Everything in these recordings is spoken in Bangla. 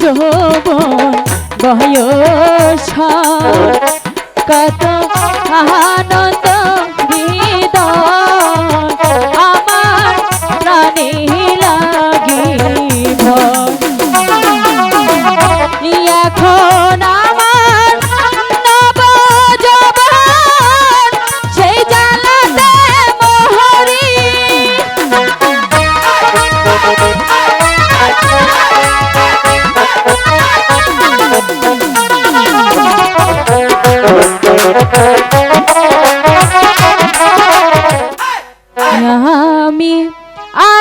যৌব বয়স কত আনন্দ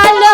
আলো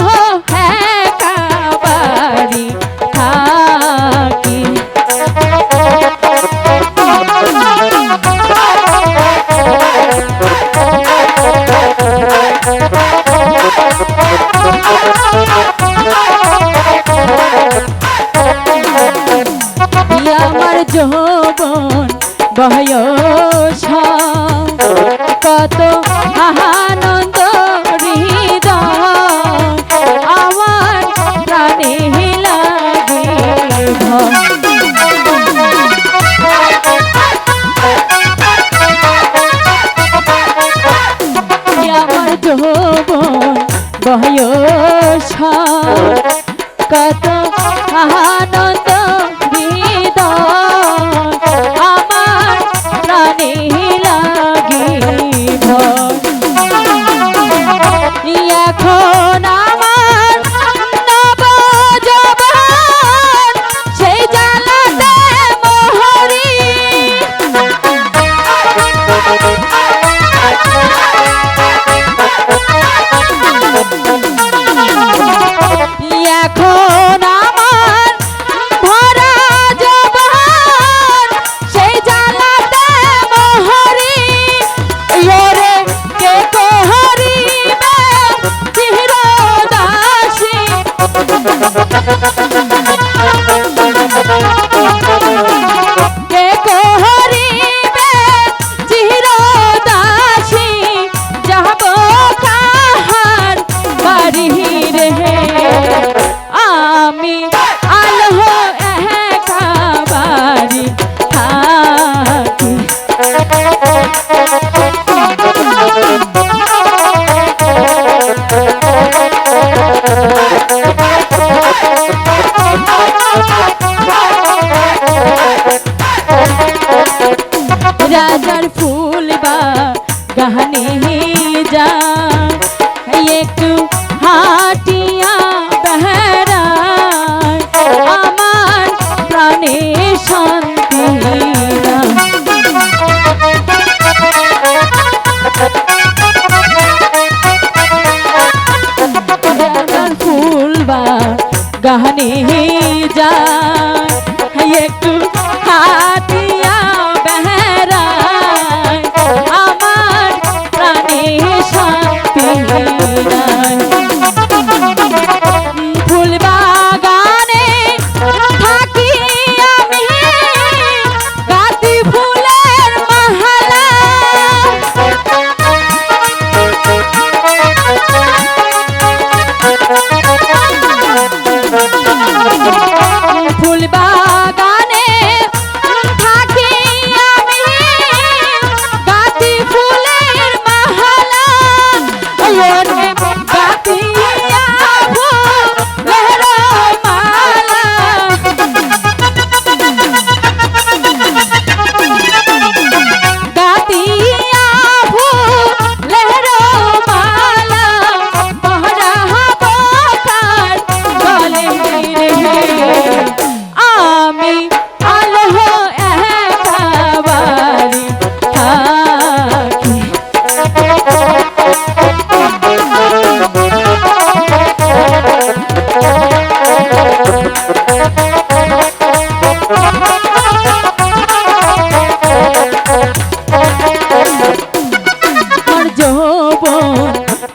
রাজার ফুল বা গাহানে যা। একটু হাটিয়া বেহারা আমার প্রাণে ফুল বা গাহানে যা। i don't Lord.